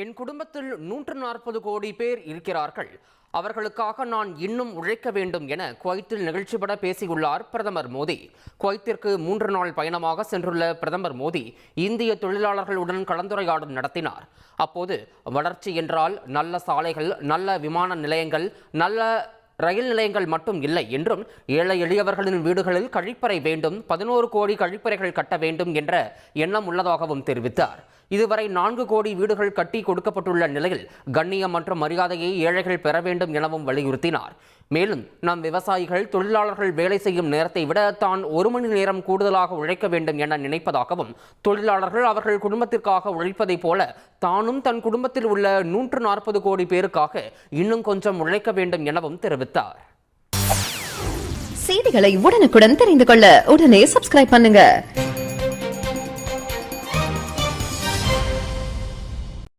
என் குடும்பத்தில் நூற்று நாற்பது கோடி பேர் இருக்கிறார்கள். அவர்களுக்காக நான் இன்னும் உழைக்க வேண்டும் என குவைத்தில் நிகழ்ச்சிபட பேசியுள்ளார் பிரதமர் மோடி. குவைத்திற்கு மூன்று நாள் பயணமாக சென்றுள்ள பிரதமர் மோடி இந்திய தொழிலாளர்களுடன் கலந்துரையாடல் நடத்தினார். அப்போது வளர்ச்சி என்றால் நல்ல சாலைகள் நல்ல விமான நிலையங்கள் நல்ல ரயில் நிலையங்கள் மட்டும் இல்லை என்றும் ஏழை எளியவர்களின் வீடுகளில் கழிப்பறை வேண்டும் பதினோரு கோடி கழிப்பறைகள் கட்ட வேண்டும் என்ற எண்ணம் உள்ளதாகவும் தெரிவித்தார். இதுவரை நான்கு கோடி வீடுகள் கட்டி கொடுக்கப்பட்டுள்ள நிலையில் கண்ணியம் மற்றும் மரியாதையை ஏழைகள் பெற வேண்டும் எனவும் வலியுறுத்தினார். மேலும் நம் விவசாயிகள் தொழிலாளர்கள் வேலை செய்யும் நேரத்தை விட தான் ஒரு மணி நேரம் கூடுதலாக உழைக்க வேண்டும் என நினைப்பதாகவும் தொழிலாளர்கள் அவர்கள் குடும்பத்திற்காக உழைப்பதைப் போல தானும் தன் குடும்பத்தில் உள்ள நூற்று நாற்பது கோடி பேருக்காக இன்னும் கொஞ்சம் உழைக்க வேண்டும் எனவும் தெரிவித்தார். செய்திகளை உடனுக்குடன் தெரிந்து கொள்ள உடனே சப்ஸ்கிரைப் பண்ணுங்க.